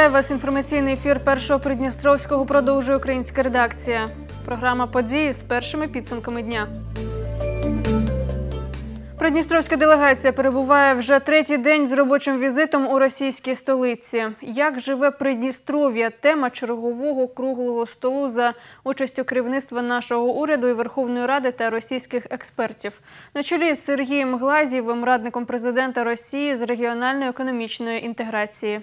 Вітаю вас. Інформаційний ефір першого Придністровського продовжує українська редакція. Програма події з першими підсумками дня. Придністровська делегація перебуває вже третій день з робочим візитом у російській столиці. Як живе Придністров'я? Тема чергового круглого столу за участю керівництва нашого уряду і Верховної Ради та російських експертів. На чолі з Сергієм Глазєвим, радником президента Росії з регіональної економічної інтеграції.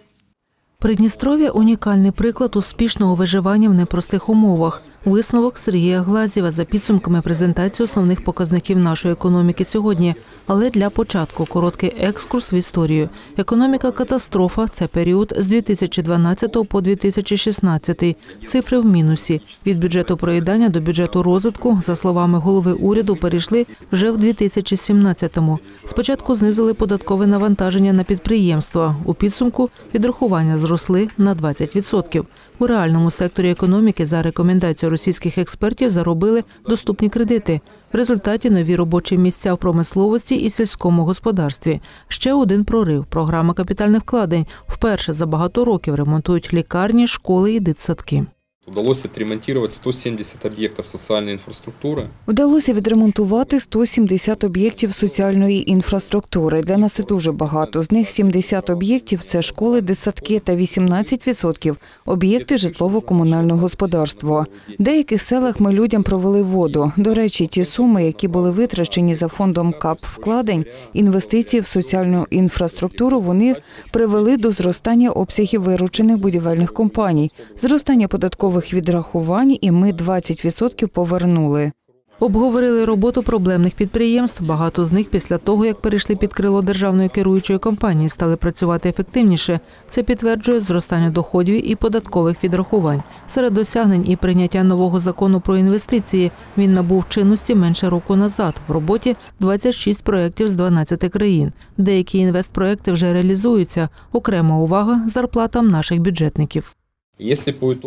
Придністров'я – унікальний приклад успішного виживання в непростих умовах. Висновок Сергія Глазєва за підсумками презентації основних показників нашої економіки сьогодні. Але для початку короткий екскурс в історію. Економіка катастрофа це період з 2012 по 2016. Цифри в мінусі. Від бюджету проїдання до бюджету розвитку, за словами голови уряду, перейшли вже в 2017-му. Спочатку знизили податкове навантаження на підприємства. У підсумку відрахування зросли на 20%. У реальному секторі економіки за рекомендацією російських експертів заробили доступні кредити. В результаті нові робочі місця в промисловості і сільському господарстві. Ще один прорив програма капітальних вкладень. Вперше за багато років ремонтують лікарні, школи і дитсадки. Удалось отремонтировать 170 объектов социальной инфраструктуры. Вдалося відремонтувати 170 об'єктів соціальної інфраструктури. Для нас це дуже багато. З них 70 об'єктів це школи, дитсадки та 18% – об'єкти житлово-комунального господарства. В деяких селах ми людям провели воду. До речі, ті суми, які були витрачені за фондом КАП вкладень, інвестиції в соціальну інфраструктуру, вони привели до зростання обсягів виручених будівельних компаній, зростання податкових відрахувань, і ми 20% повернули. Обговорили роботу проблемних підприємств. Багато з них після того, як перейшли під крило державної керуючої компанії, стали працювати ефективніше. Це підтверджує зростання доходів і податкових відрахувань. Серед досягнень і прийняття нового закону про інвестиції він набув чинності менше року назад. В роботі 26 проєктів з 12 країн. Деякі інвестпроекти вже реалізуються. Окрема увага зарплатам наших бюджетників.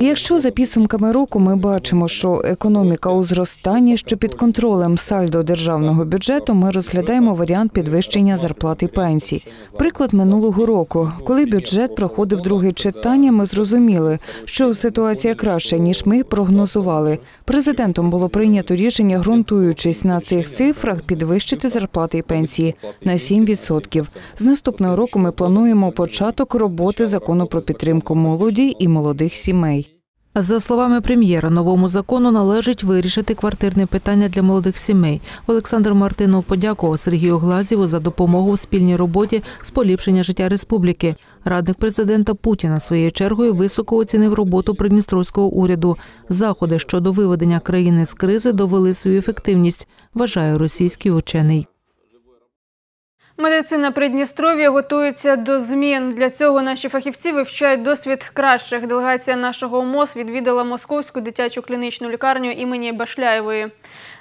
Якщо за підсумками року ми бачимо, що економіка у зростанні, що під контролем сальдо державного бюджету, ми розглядаємо варіант підвищення зарплат і пенсій. Приклад минулого року, коли бюджет проходив друге читання, ми зрозуміли, що ситуація краща ніж ми прогнозували. Президентом було прийнято рішення, ґрунтуючись на цих цифрах, підвищити зарплати і пенсії на 7%. З наступного року ми плануємо початок роботи закону про підтримку молоді і молодих сімей. За словами прем'єра, новому закону належить вирішити квартирне питання для молодих сімей. Олександр Мартинов подякував Сергію Глазєву за допомогу в спільній роботі з поліпшення життя республіки. Радник президента Путіна своєю чергою високо оцінив роботу придністровського уряду. Заходи щодо виведення країни з кризи довели свою ефективність, вважає російський учений. Медицина Придністров'я готується до змін. Для цього наші фахівці вивчають досвід кращих. Делегація нашого МОЗ відвідала Московську дитячу клінічну лікарню імені Башляєвої.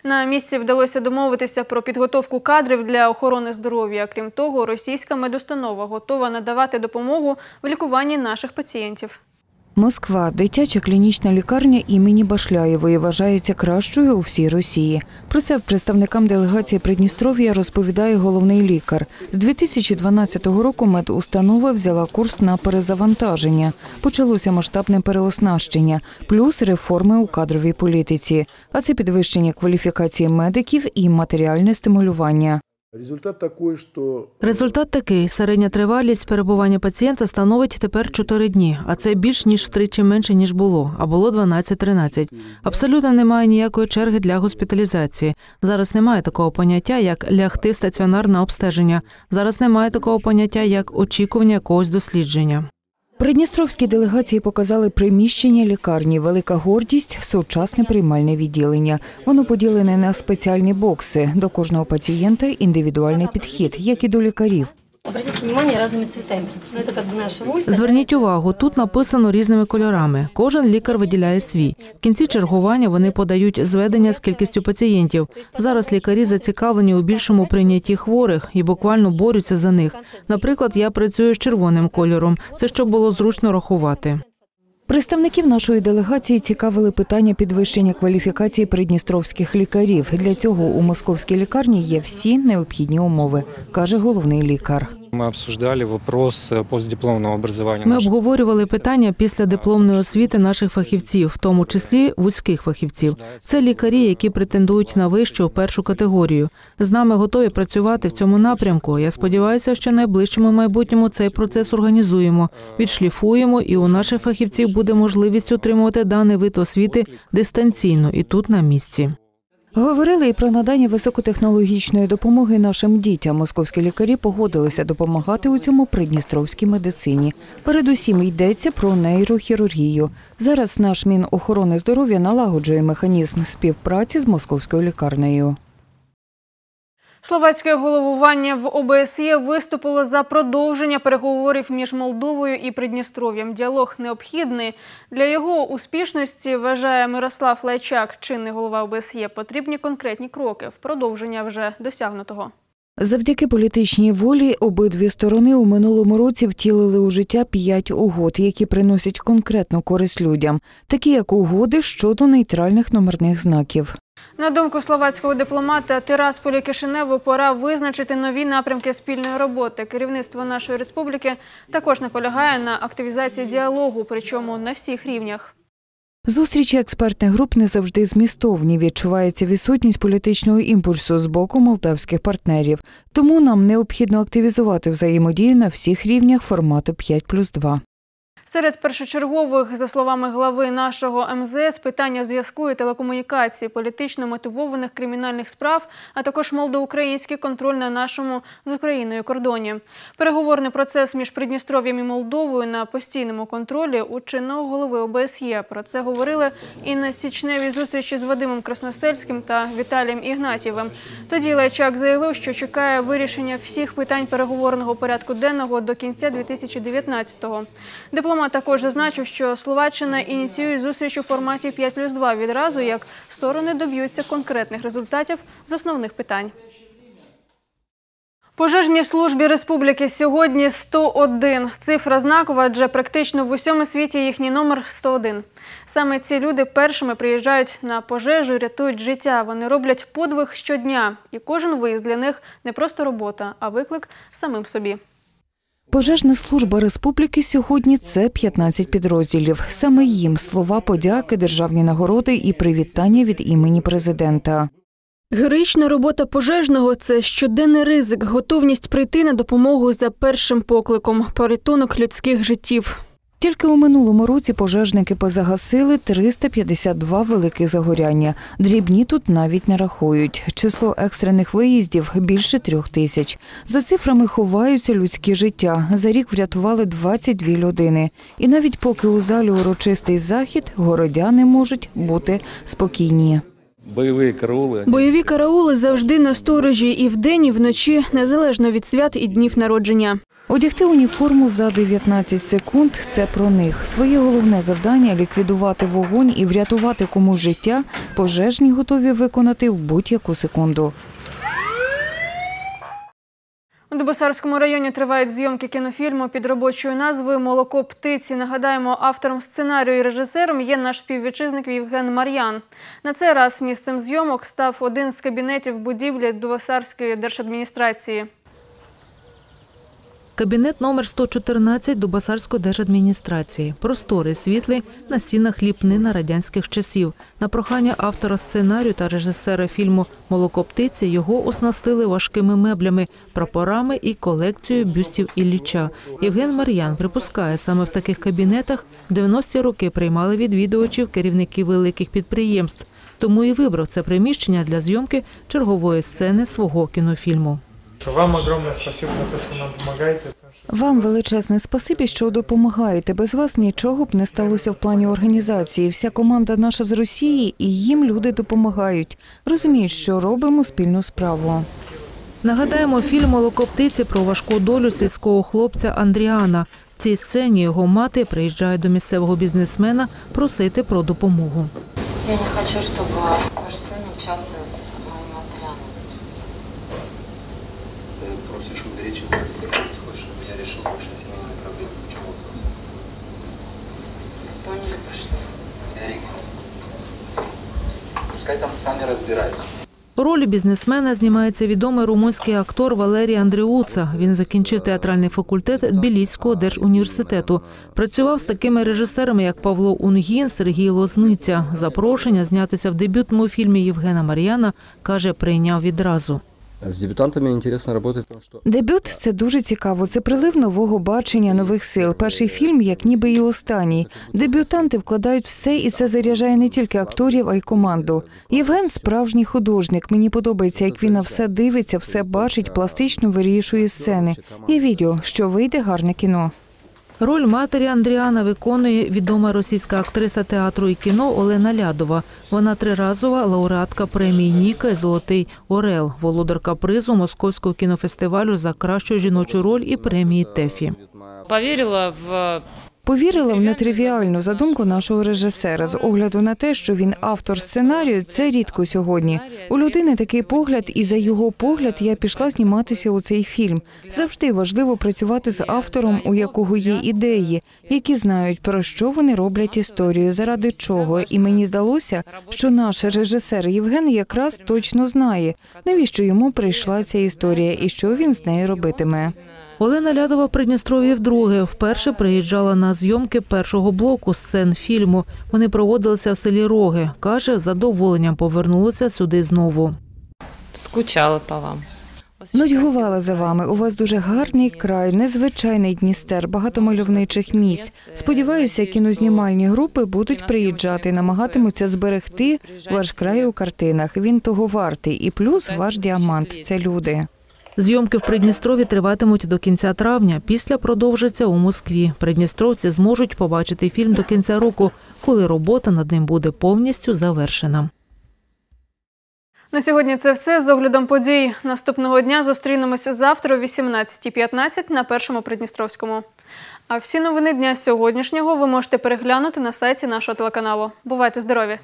На місці вдалося домовитися про підготовку кадрів для охорони здоров'я. Крім того, російська медустанова готова надавати допомогу в лікуванні наших пацієнтів. Москва, дитяча клінічна лікарня імені Башляєвої вважається кращою у всій Росії. Про це представникам делегації Придністров'я розповідає головний лікар. З 2012 року медустанова взяла курс на перезавантаження. Почалося масштабне переоснащення, плюс реформи у кадровій політиці. А це підвищення кваліфікації медиків і матеріальне стимулювання. Результат такой, что Результат такий: середня тривалість перебування пацієнта становить тепер 4 дні, а це більш ніж втричі менше ніж було, а було 12-13. Абсолютно немає ніякої черги для госпіталізації. Зараз немає такого поняття, як лягти в стаціонарне обстеження. Зараз немає такого поняття, як очікування якогось дослідження. Придністровські делегації показали приміщення лікарні. Велика гордість сучасне приймальне відділення. Воно поділене на спеціальні бокси. До кожного пацієнта індивідуальний підхід, як і до лікарів Обратите внимание разными цветами. Ну, это как бы наша роль. Зверніть увагу, тут написано різними кольорами. Кожен лікар виділяє свій. В кінці чергування вони подають зведення з кількістю пацієнтів. Зараз лікарі зацікавлені у більшому прийнятті хворих і буквально борються за них. Наприклад, я працюю з червоним кольором. Це щоб було зручно рахувати. Представників нашої делегації цікавили питання підвищення кваліфікації придністровських лікарів. Для цього у московській лікарні є всі необхідні умови, каже головний лікар. Мы обсуждали вопрос э, постдипломного образования. Ми обговорювали питання після дипломної освіти наших фахівців, в тому числі вузьких фахівців. Це лікарі, які претендують на вищу першу категорію. З нами готові працювати в цьому напрямку. Я сподіваюся, що найближчому майбутньому цей процес організуємо, відшліфуємо, і у наших фахівців буде можливість отримувати даний вид освіти дистанційно і тут на місці. Говорили і про надання високотехнологічної допомоги нашим дітям. Московські лікарі погодилися допомагати у цьому придністровській медицині. Передусім йдеться про нейрохірургію. Зараз наш Мінохорони здоров'я налагоджує механізм співпраці з московською лікарнею. Словацьке головування в ОБСЄ виступило за продовження переговорів між Молдовою і Придністров'ям. Діалог необхідний для його успішності. Вважає Мирослав Лайчак, чинний голова ОБСЄ. Потрібні конкретні кроки в продовження вже досягнутого. Завдяки політичній волі обидві сторони у минулому році втілили у життя п'ять угод, які приносять конкретну користь людям, такі як угоди щодо нейтральних номерних знаків. На думку словацького дипломата Тирасполі Кишиневу, пора визначити нові напрямки спільної роботи. Керівництво нашої республіки також наполягає на активізації діалогу, причому на всіх рівнях. Зустрічі експертних груп не завжди змістовні. Відчувається відсутність політичного імпульсу з боку молдавських партнерів. Тому нам необхідно активізувати взаємодію на всіх рівнях формату 5 плюс 2. Серед першочергових, за словами глави нашого МЗС, питання зв'язку і телекомунікації, політично мотивованих кримінальних справ, а також молдоукраїнський контроль на нашому з Україною кордоні. Переговорний процес між Придністров'ям і Молдовою на постійному контролі у чинного голови ОБСЄ. Про це говорили і на січневій зустрічі з Вадимом Красносельським та Віталієм Ігнатєвим. Тоді Лайчак заявив, що чекає вирішення всіх питань переговорного порядку денного до кінця 2019-го. Дипломат також зазначив, що Словаччина ініціює зустріч у форматі 5 плюс 2 відразу, як сторони доб'ються конкретних результатів з основних питань. Пожежній службі республіки сьогодні 101. Цифра знакова, адже практично в усьому світі їхній номер 101. Саме ці люди першими приїжджають на пожежу і рятують життя. Вони роблять подвиг щодня. І кожен виїзд для них не просто робота, а виклик самим собі. Пожежна служба республіки сьогодні це 15 підрозділів. Саме їм слова подяки, державні нагороди і привітання від імені президента. Героїчна робота пожежного це щоденний ризик, готовність прийти на допомогу за першим покликом, порятунок людських життів. Тільки у минулому році пожежники позагасили 352 великі загоряння. Дрібні тут навіть не рахують. Число екстрених виїздів більше трьох тисяч. За цифрами ховаються людські життя. За рік врятували 22 людини. І навіть поки у залі урочистий захід, городяни можуть бути спокійні. Бойові караули. Бойові караули завжди на сторожі і вдень, і вночі, незалежно від свят і днів народження. Одягти уніформу за 19 секунд це про них. Своє головне завдання ліквідувати вогонь і врятувати комусь життя. Пожежні готові виконати в будь-яку секунду. У Дубосарському районі тривають зйомки кінофільму під робочою назвою Молоко птиці. Нагадаємо, автором сценарію і режисером є наш співвітчизник Євген Мар'ян. На цей раз місцем зйомок став один з кабінетів будівлі Дубосарської держадміністрації. Кабінет номер 114 Дубасарської держадміністрації. Просторий, світлий, на стінах ліпнина радянських часів. На прохання автора сценарію та режисера фільму Молоко птиці його оснастили важкими меблями, прапорами і колекцією бюстів Ілліча. Євген Мар'ян припускає, саме в таких кабінетах в 90-ті роки приймали відвідувачів керівники великих підприємств. Тому і вибрав це приміщення для зйомки чергової сцени свого кінофільму. Вам огромное спасибо за то, что нам помогаете. потому Вам величезне спасибі, що допомагаєте. Без вас нічого б не сталося в плані організації. Вся команда наша з Росії, і їм люди допомагають. Розуміють, що робимо спільну справу. Нагадаємо, фільм «Молоко птиці» про важку долю сільського хлопця Андріана. В цій сцені його мати приїжджає до місцевого бізнесмена просити про допомогу. Я не хочу, чтобы ваш сын общался с Ты просишь уберечь его от слежки, ты хочешь, чтобы я решил ваши семейные проблемы. В чем вопрос? Поняли, пошли. Эрик, пускай там сами разбираются. У ролі бізнесмена знімається відомий румунський актор Валерій Андріуца. Він закінчив театральний факультет Тбіліського держуніверситету. Працював з такими режисерами, як Павло Унгін, Сергій Лозниця. Запрошення знятися в дебютному фільмі Євгена Мар'яна каже, прийняв відразу. С дебютантами інтересно работать, тому що Дебют це дуже цікаво. Це прилив нового бачення, нових сил. Перший фільм, як ніби і останній. Дебютанти вкладають все, і це заряджає не тільки акторів, а й команду. Євген справжній художник. Мені подобається, як він на все дивиться, все бачить, пластично вирішує сцени. І відео, що вийде гарне кіно. Роль матері Андріана виконує відома російська актриса театру і кіно Олена Лядова. Вона триразова лауреатка премії Ніка Золотий Орел, володарка призу Московського кінофестивалю за кращу жіночу роль і премії ТЕФІ. Повірила в Повірила в нетривіальну задумку нашого режисера з огляду на те, що він автор сценарію. Це рідко сьогодні. У людини такий погляд, і за його погляд я пішла зніматися у цей фільм. Завжди важливо працювати з автором, у якого є ідеї, які знають про що вони роблять історію, заради чого. І мені здалося, що наш режисер Євген якраз точно знає, навіщо йому прийшла ця історія і що він з нею робитиме. Олена Лядова в Придністров'ї вдруге. Вперше приїжджала на зйомки першого блоку сцен фільму. Вони проводилися в селі Роги. Каже, з задоволенням повернулася сюди знову. скучала по вам. Нудьгувала за вами. У вас дуже гарний край, незвичайний Дністер, багато мальовничих місць. Сподіваюся, кінознімальні групи будуть приїжджати, намагатимуться зберегти ваш край у картинах. Він того вартий. І плюс ваш діамант це люди. Зйомки в Придністрові триватимуть до кінця травня. Після продовжаться у Москві. Придністровці зможуть побачити фільм до кінця року, коли робота над ним буде повністю завершена. На сьогодні це все з оглядом подій. Наступного дня зустрінемося завтра о 18.15 на першому Придністровському. А всі новини дня сьогоднішнього ви можете переглянути на сайті нашого телеканалу. Бувайте здорові!